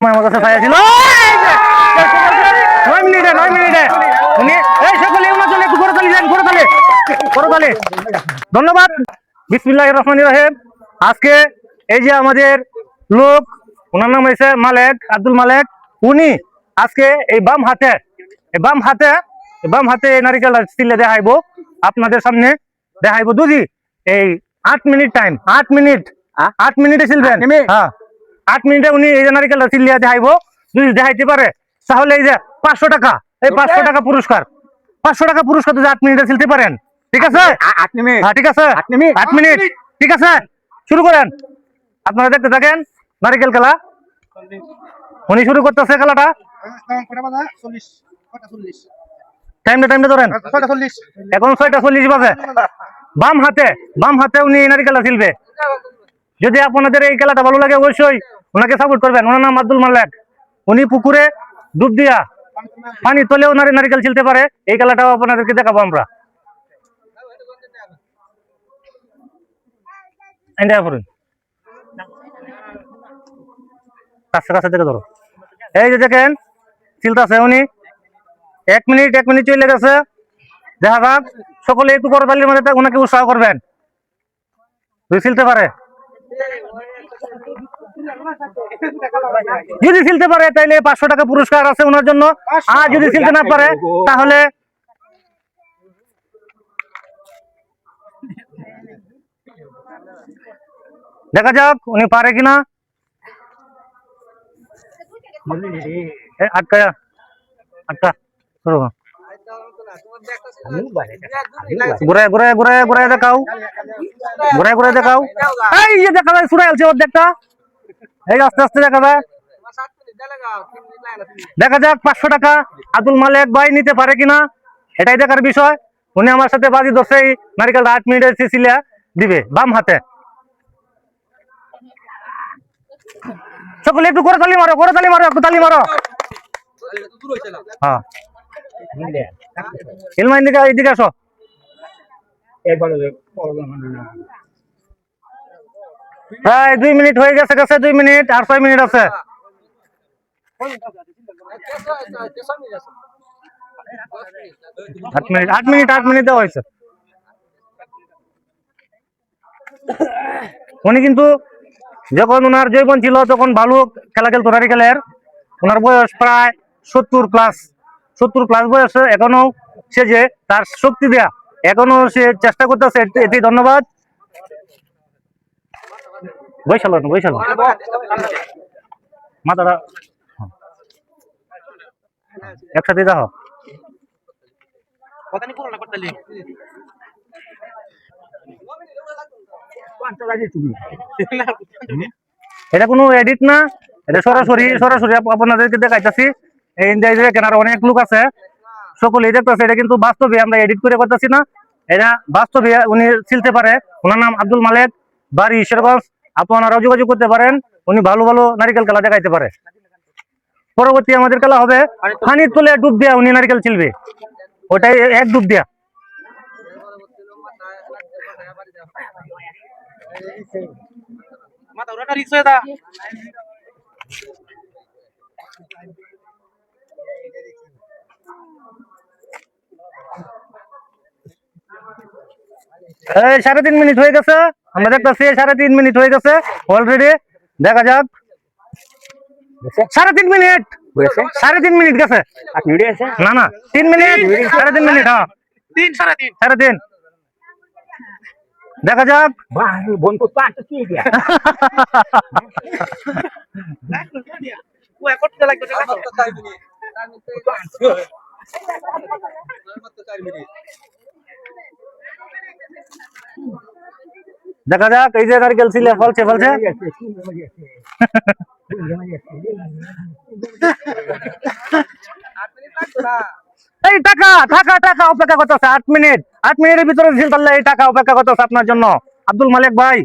আমার কাছে পাইয়া ছিল নয়! মিনিটে নয় মিনিটে। উনি এই সকলে উনাচলে একটু করে তালি দেন করে তালি করে তালি ধন্যবাদ। বিসমিল্লাহ রহমান রহিম। আজকে এই যে আমাদের লোক ওনার নাম হয়েছে মালেক আব্দুল মালেক। উনি আজকে এই বাম হাতে এই বাম হাতে এই বাম হাতে এই নারিকেল স্টিলে দেখাইব। আপনাদের সামনে দেখাইব। দুজি এই আট মিনিট টাইম আট মিনিট আ? আট মিনিটে ছিলবেন আট মিনিট? হ্যাঁ। আট মিনিটে উনি এই যে নারিকেলটা চিল্লিয়া দেখাইব যদি দেখাইতে পারে। তাহলে এই যে পাঁচশো টাকা এই পাঁচশো টাকা পুরস্কার। পাঁচশো টাকা পুরস্কার যদি আট মিনিটে ছিলতে পারেন ঠিক আছে? আট মিনিট। হ্যাঁ ঠিক আছে? আট মিনিট? ঠিক আছে? শুরু করেন। আপনারা দেখতে থাকেন নারিকেল খেলা। উনি শুরু করতেছে খেলাটা। টাইমটা টাইমটা ধরেন। এখন ছয়টা চল্লিশ বাজে। বাম হাতে বাম হাতে উনি নারিকেলটা ছিলবে যদি আপনাদের এই খেলাটা ভালো লাগে অবশ্যই ওনাকে সাপোর্ট করবেন। ওনার নাম আব্দুল মাল্লাক। উনি পুকুরে ডুব দিয়া পানি তলেও নারী নারিকেল ছিলতে পারে। এই খেলাটাও আপনাদেরকে দেখাবো আমরা। এই যে দেখেন উনি। এক মিনিট এক মিনিট চলে গেছে। দেখা সকলে একটু করতালির উৎসাহ করবেন। তুই ছিলতে পারে। যদি ছিলতে পারে তাইলে পাঁচশো টাকা পুরস্কার আছে ওনার জন্য। আর যদি ছিলতে না পারে তাহলে দেখা যাক উনি পারে কিনা। এ, আটকা আটকা। শুরু কর। ঘুরে ঘুরে ঘুরে ঘুরে দেখাও। ঘুরে ঘুরে দেখাও। এই যে দেখা যায় সুরাই আছে অর্ধেকটা এই আস্তে আস্তে দেখা যায়। দেখা যাক পাঁচশো টাকা আব্দুল মালেক ভাই নিতে পারে কিনা এটাই দেখার বিষয়। উনি আমার সাথে বাজি ধরছে এই নারিকেলটা আট মিনিটের সিসিলিয়া দিবে বাম হাতে। সকলে একটু করে তালি মারো করে তালি মারো একটু তালি মারো। হ্যাঁ। এদিকে আসো। হ্যাঁ দুই মিনিট হয়ে গেছে গেছে দুই মিনিট আর ছয় মিনিট আছে। আট মিনিট আট মিনিট আট মিনিট দেওয়া হয়েছে। উনি কিন্তু যখন ওনার জৈবন ছিল তখন ভালো খেলা খেলতো নারিকেলের ওনার বয়স প্রায় সত্তর প্লাস সত্তর প্লাস বয়সে এখনও সে যে তার শক্তি দেয়া, এখনও সে চেষ্টা করতেছে এতেই ধন্যবাদ। বৈশাল বৈশাল। মাথাটা হ্যাঁ। একসাথে দেখো এটা কোনো এডিট না, এটা সরাসরি সরাসরি আপনাদেরকে দেখাইতেছি। দেখেন অনেক লোক আছে। সকলেই দেখতেছে, এটা কিন্তু বাস্তবে আমরা এডিট করে করতেছি না। এটা বাস্তবে উনি ছিলতে পারে। ওনার নাম আব্দুল মালেক, বাড়ি ঈশ্বরগঞ্জ। আপনারা যোগাযোগ করতে পারেন, উনি ভালো ভালো নারিকেল খেলা দেখাইতে পারে। পরবর্তী আমাদের খেলা হবে পানির তলে ডুব দিয়া উনি নারিকেল ছিলবে। ওটাই এক ডুব দিয়া। এই সাড়ে তিন মিনিট হয়ে গেছে। আমরা দেখতেছি সাড়ে তিন মিনিট হয়ে গেছে। অলরেডি দেখা যাক। সাড়ে তিন মিনিট। সাড়ে তিন মিনিট গেছে। আট মিনিট আছে? না না তিন মিনিট সাড়ে তিন মিনিট হ্যাঁ। তিন সাড়ে তিন। সাড়ে তিন। দেখা যাক আসতে কি দিয়া দেখা যাক, এই যে নারকেল ছিলে ফলছে ফলছে। এই টাকা টাকা টাকা অপেক্ষা করতেছে, আট মিনিট। আট মিনিটের ভিতরে টাকা অপেক্ষা করতেছে আপনার জন্য। আব্দুল মালিক ভাই,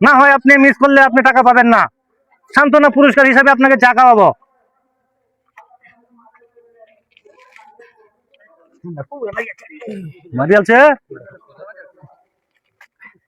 না হয় আপনি মিস করলে আপনি টাকা পাবেন না। সান্ত্বনা পুরস্কার হিসাবে আপনাকে চা খাওয়াবো।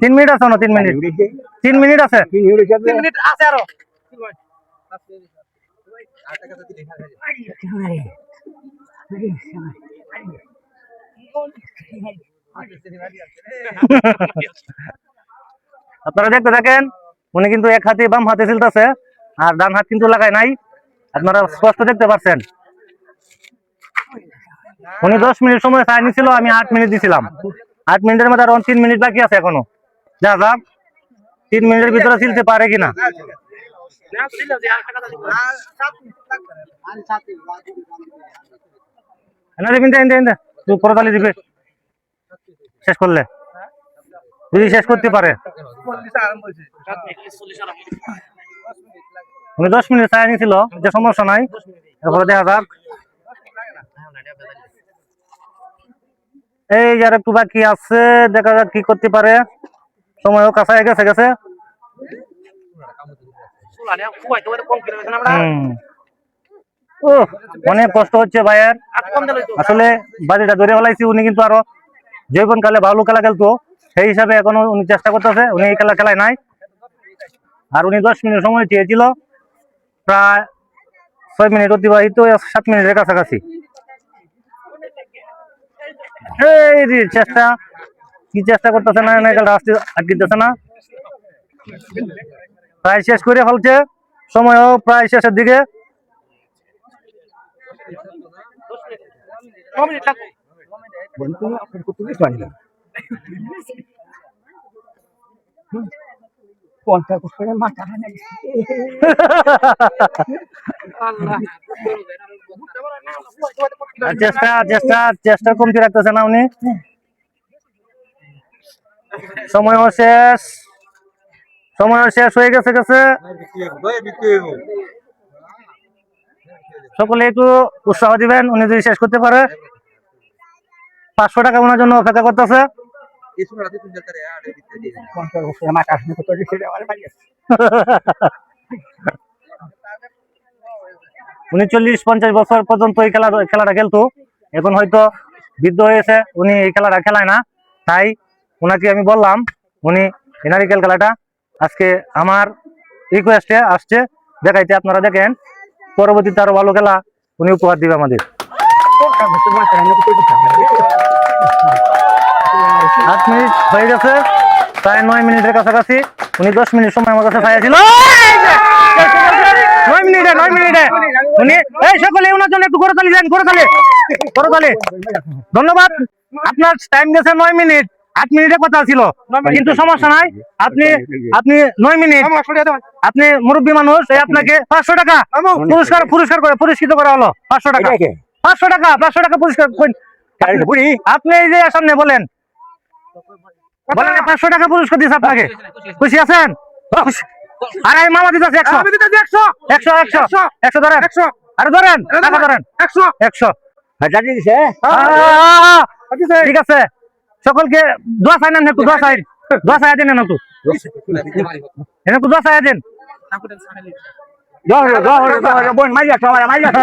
তিন মিনিট আছে না তিন মিনিট? তিন মিনিট আছে। তিন মিনিট আছে? আরও। আপনারা দেখতে থাকেন উনি কিন্তু এক হাতে বাম হাতে চিলতেছে আর ডান হাত কিন্তু লাগায় নাই। আপনারা স্পষ্ট দেখতে পাচ্ছেন উনি দশ মিনিট সময় চাই নিছিল আমি আট মিনিট দিছিলাম। আট মিনিটের মধ্যে আর তিন মিনিট বাকি আছে এখনও। যা যাক তিন মিনিটের ভিতরে চিলতে পারে কিনা? দিবে। শেষ করলে। যদি শেষ করতে পারে। দশ মিনিট চাই নিছিল, যে সমস্যা নাই। এরপরে দেখা যাক। এই যার একটু বাকি আছে, দেখা যাক কি করতে পারে। সময়ও কাছায় গেছে গেছে। অনেক কষ্ট হচ্ছে ভাইয়ের। আসলে বাড়িটা ধরে ফেলাইছি, উনি কিন্তু আরও যৌবন কালে ভালো খেলা খেলতো, সেই হিসাবে এখনও উনি চেষ্টা করতেছে। উনি এই খেলা খেলায় নাই। আর উনি দশ মিনিট সময় চেয়েছিল, প্রায় ছয় মিনিট অতিবাহিত, সাত মিনিটের কাছাকাছি। এই চেষ্টা, কি চেষ্টা করতেছে না না খেলাটা আসতে আটকিতেছে না। প্রায় শেষ করে ফেলছে, সময়ও প্রায় শেষের দিকে। পঞ্চাশ বছরের মাথা চেষ্টা চেষ্টা চেষ্টা কমতি রাখতেছে না উনি। সময়ও শেষ। সময়ও শেষ হয়ে গেছে গেছে। সকলে একটু উৎসাহ দিবেন, উনি যদি শেষ করতে পারে। পাঁচশো টাকা ওনার জন্য অপেক্ষা করতেছে। পঞ্চাশ বছরের মাথা আসলে কত ছেড়ে আমার বাড়ি আছে। উনি চল্লিশ পঞ্চাশ বছর পর্যন্ত এই খেলা খেলাটা খেলতো। এখন হয়তো বৃদ্ধ হয়েছে উনি এই খেলাটা খেলায় না। তাই ওনাকে আমি বললাম উনি এই নারিকেল খেলাটা। আজকে আমার রিকোয়েস্টে আসছে দেখাইতে আপনারা দেখেন। পরবর্তীতে আরও ভালো খেলা উনি উপহার দিবে আমাদের। আট মিনিট হয়ে গেছে প্রায় নয় মিনিটের কাছাকাছি। উনি দশ মিনিট সময় আমার কাছে পাইয়াছিল নয় মিনিটে নয় মিনিটে। উনি এই সকলে ওনার জন্য একটু করে তালি দেন করে তালি করে তালি ধন্যবাদ। আপনার টাইম গেছে নয় মিনিট। আট মিনিটে কথা ছিল। কিন্তু সমস্যা নাই। আপনি আপনি নয় মিনিট। আপনি মুরব্বী মানুষ এই আপনাকে পাঁচশো টাকা পুরস্কার পুরস্কার করে পুরস্কৃত করা হলো। পাঁচশো টাকা। পাঁচশো টাকা পাঁচশো টাকা পুরস্কার আপনি এই যে সামনে বলেন বলেন পাঁচশো টাকা পুরস্কার দিচ্ছে আপনাকে। খুশি আছেন। আর এই মামা দিতেছে একশো। একশো। একশো একশো। ধরেন। আরে ধরেন টাকা ধরেন। একশো। হাজার দিছে ঠিক আছে। সকলকে দোয়া চাই নেন একটু দোয়া চাই। দোয়া চাই দিন একটু। একটু দোয়া চাই দিন। দশ দশ দশ বোন আছে আমার মারি আছে